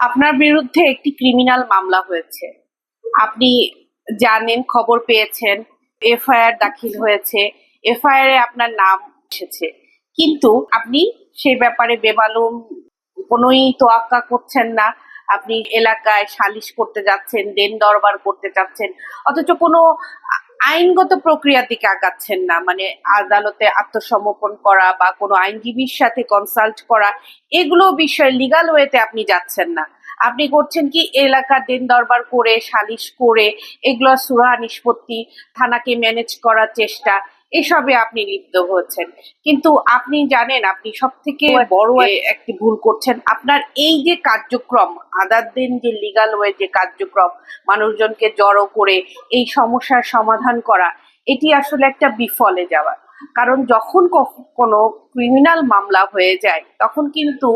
আপনার বিরুদ্ধে একটি ক্রিমিনাল মামলা হয়েছে। আপনি জানেন, খবর পেয়েছেন, এফআইআর দাখিল হয়েছে, এফআইআর এ আপনার নাম এসেছে। কিন্তু আপনি সেই ব্যাপারে বেমালুম, কোনোই তোয়াক্কা করছেন না। আপনি এলাকায় সালিশ করতে যাচ্ছেন, দেন দরবার করতে যাচ্ছেন। অথচ কোনো আইনগত প্রক্রিয়ার দিকে আগাচ্ছেন না মানে আদালতে আত্মসমর্পণ করা বা কোনো আইনজীবীর সাথে কনসাল্ট করা, এগুলো বিষয়ে লিগাল ওয়েতে আপনি যাচ্ছেন না। আপনি করছেন কি, এলাকার দিন দরবার করে, সালিশ করে, এগুলো সুরা নিষ্পত্তি, থানাকে ম্যানেজ করার চেষ্টা এসবে আপনি লিপ্ত হচ্ছেন। কিন্তু আপনি জানেন আপনি সব থেকে বড় একটি ভুল করছেন। আপনার এই যে কার্যক্রম আদার দেন যে লিগাল ওয়ে যে কার্যক্রম মানুষজনকে জড়ো করে এই সমস্যার সমাধান করা এটি আসলে একটা বিফলে যাওয়া। কারণ যখন কোনো ক্রিমিনাল মামলা হয়ে যায় তখন কিন্তু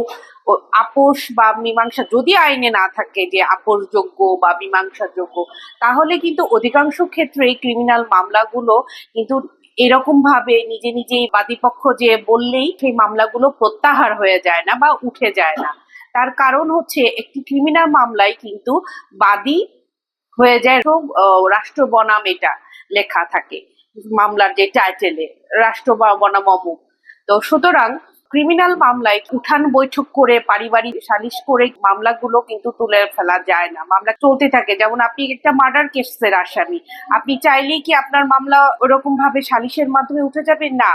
আপোষ বা মীমাংসা যদি আইনে না থাকে যে আপোষযোগ্য বা মীমাংসাযোগ্য তাহলে কিন্তু অধিকাংশ ক্ষেত্রেই ক্রিমিনাল মামলাগুলো কিন্তু এরকম ভাবে নিজে নিজেই বাদীপক্ষ যে বললেই সেই মামলাগুলো প্রত্যাহার হয়ে যায় না বা উঠে যায় না। তার কারণ হচ্ছে একটি ক্রিমিনাল মামলায় কিন্তু বাদী হয়ে যায় রাষ্ট্র বনাম এটা লেখা থাকে, মামলার যে টাইটেলে রাষ্ট্র বনাম অমুক। তো সুতরাং ক্রিমিনাল মামলায় উঠান বৈঠক করে পারিবারিক সালিশ করে মামলাগুলো কিন্তু তুলে ফেলা যায় না। মামলা চলতে থাকে। যেমন আপনি একটা মার্ডার কেসের আসামি। আপনি চাইলেই কি আপনার মামলা ওরকম ভাবে সালিশের মাধ্যমে উঠে যাবে? না।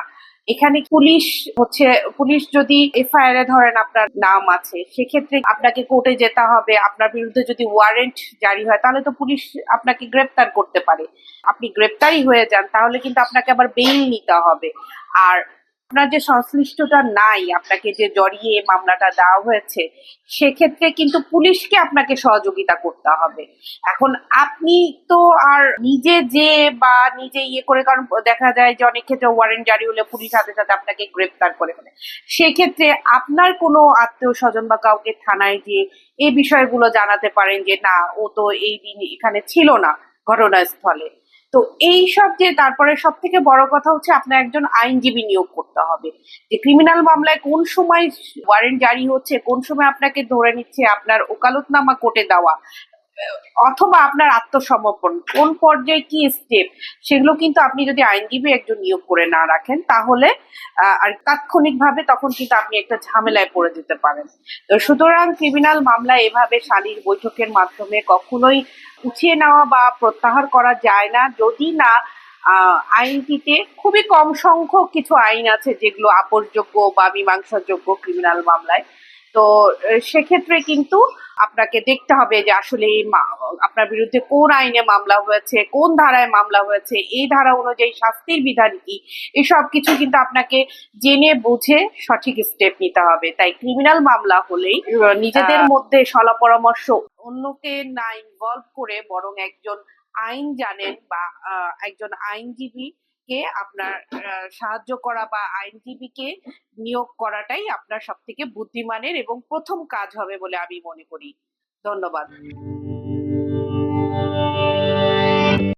এখানে পুলিশ হচ্ছে, পুলিশ যদি এফআইআর ধরেন আপনার নাম আছে, সেক্ষেত্রে আপনাকে কোর্টে যেতে হবে। আপনার বিরুদ্ধে যদি ওয়ারেন্ট জারি হয়, তাহলে তো পুলিশ আপনাকে গ্রেপ্তার করতে পারে। আপনি গ্রেপ্তারই হয়ে যান, তাহলে কিন্তু আপনাকে আবার বেইল নিতে হবে। আর আপনার যে সংশ্লিষ্টতা নাই, আপনাকে যে জড়িয়ে মামলাটা দেওয়া হয়েছে, সেক্ষেত্রে কিন্তু পুলিশকে আপনাকে সহযোগিতা করতে হবে। এখন আপনি তো আর নিজে যে বা নিজে ইয়ে করে, কারণ দেখা যায় যে অনেক ক্ষেত্রে ওয়ারেন্ট জারি হলে পুলিশ সাথে সাথে আপনাকে গ্রেপ্তার করে ফেলে। সেক্ষেত্রে আপনার কোনো আত্মীয় স্বজন বা কাউকে থানায় গিয়ে এই বিষয়গুলো জানাতে পারেন যে, না, ও তো এই দিন এখানে ছিল না ঘটনাস্থলে। তো এই সব যে তারপরে সব থেকে বড় কথা হচ্ছে আপনার একজন আইনজীবী নিয়োগ করতে হবে। যে ক্রিমিনাল মামলায় কোন সময় ওয়ারেন্ট জারি হচ্ছে, কোন সময় আপনাকে ধরে নিচ্ছে, আপনার ওকালতনামা কোর্টে দেওয়া, অথবা আপনার আত্মসমর্পণ, কোন পর্যায়ে কি স্টেপ সেগুলো কিন্তু আপনি যদি আইনজীবী একজন নিয়োগ করে না রাখেন, তাহলে আর তাৎক্ষণিকভাবে তখন কিন্তু আপনি একটা ঝামেলায় পড়ে যেতে পারেন। তো সুতরাং ক্রিমিনাল মামলা এভাবে শালীর বৈঠকের মাধ্যমে কখনোই উঠিয়ে নেওয়া বা প্রত্যাহার করা যায় না। যদি না আইনটিতে খুবই কম সংখ্যক কিছু আইন আছে যেগুলো আপোষযোগ্য বা মীমাংসাযোগ্য ক্রিমিনাল মামলায়। তো সেক্ষেত্রে কিন্তু আপনাকে দেখতে হবে যে আসলে আপনার বিরুদ্ধে কোন আইনে মামলা হয়েছে কোন ধারায় মামলা হয়েছে এই ধারা অনুযায়ী শাস্তির বিধান কি? এসব কিছু কিন্তু আপনাকে জেনে বুঝে সঠিক স্টেপ নিতে হবে। তাই ক্রিমিনাল মামলা হলেই নিজেদের মধ্যে সলা পরামর্শ অন্যকে না ইনভলভ করে বরং একজন আইন জানেন বা একজন আইনজীবী কে আপনার সাহায্য করা বা আইনজীবীকে নিয়োগ করাটাই আপনার সব থেকে বুদ্ধিমানের এবং প্রথম কাজ হবে বলে আমি মনে করি। ধন্যবাদ।